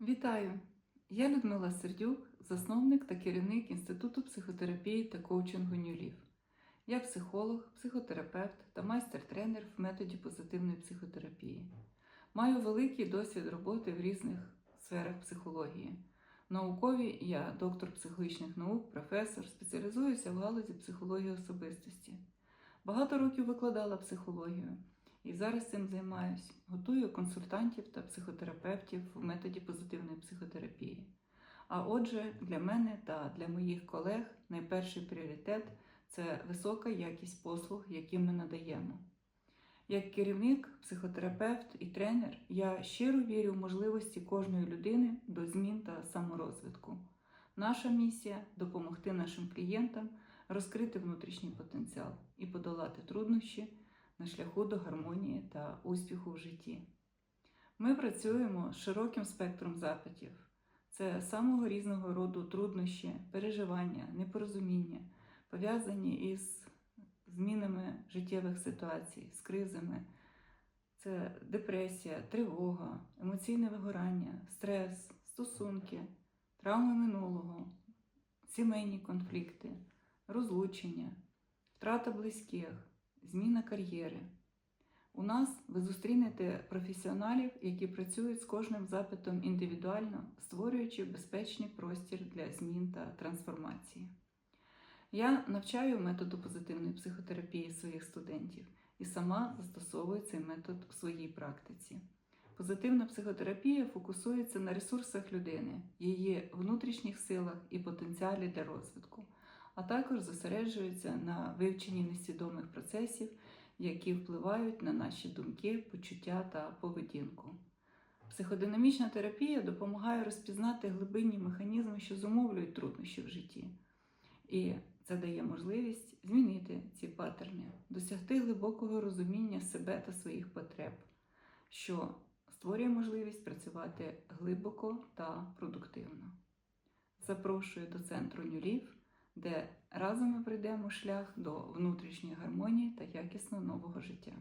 Вітаю! Я Людмила Сердюк, засновник та керівник Інституту психотерапії та коучингу Нюлів. Я психолог, психотерапевт та майстер-тренер в методі позитивної психотерапії. Маю великий досвід роботи в різних сферах психології. В науковій я доктор психологічних наук, професор, спеціалізуюся в галузі психології особистості. Багато років викладала психологію і зараз цим займаюсь. Готую консультантів та психотерапевтів в методі позитивної психотерапії. А отже, для мене та для моїх колег найперший пріоритет це висока якість послуг, які ми надаємо. Як керівник, психотерапевт і тренер, я щиро вірю в можливості кожної людини до змін та саморозвитку. Наша місія допомогти нашим клієнтам розкрити внутрішній потенціал і подолати труднощі на шляху до гармонії та успіху в житті. Ми працюємо з широким спектром запитів. Це самого різного роду труднощі, переживання, непорозуміння, пов'язані із змінами життєвих ситуацій, з кризами. Це депресія, тривога, емоційне вигорання, стрес, стосунки, травми минулого, сімейні конфлікти, розлучення, втрата близьких, зміна кар'єри. У нас ви зустрінете професіоналів, які працюють з кожним запитом індивідуально, створюючи безпечний простір для змін та трансформації. Я навчаю методу позитивної психотерапії своїх студентів і сама застосовую цей метод в своїй практиці. Позитивна психотерапія фокусується на ресурсах людини, її внутрішніх силах і потенціалі для розвитку, а також зосереджується на вивченні несвідомих процесів, які впливають на наші думки, почуття та поведінку. Психодинамічна терапія допомагає розпізнати глибинні механізми, що зумовлюють труднощі в житті. І це дає можливість змінити ці паттерни, досягти глибокого розуміння себе та своїх потреб, що створює можливість працювати глибоко та продуктивно. Запрошую до центру Нюлів, де разом ми прийдемо шлях до внутрішньої гармонії та якісного нового життя.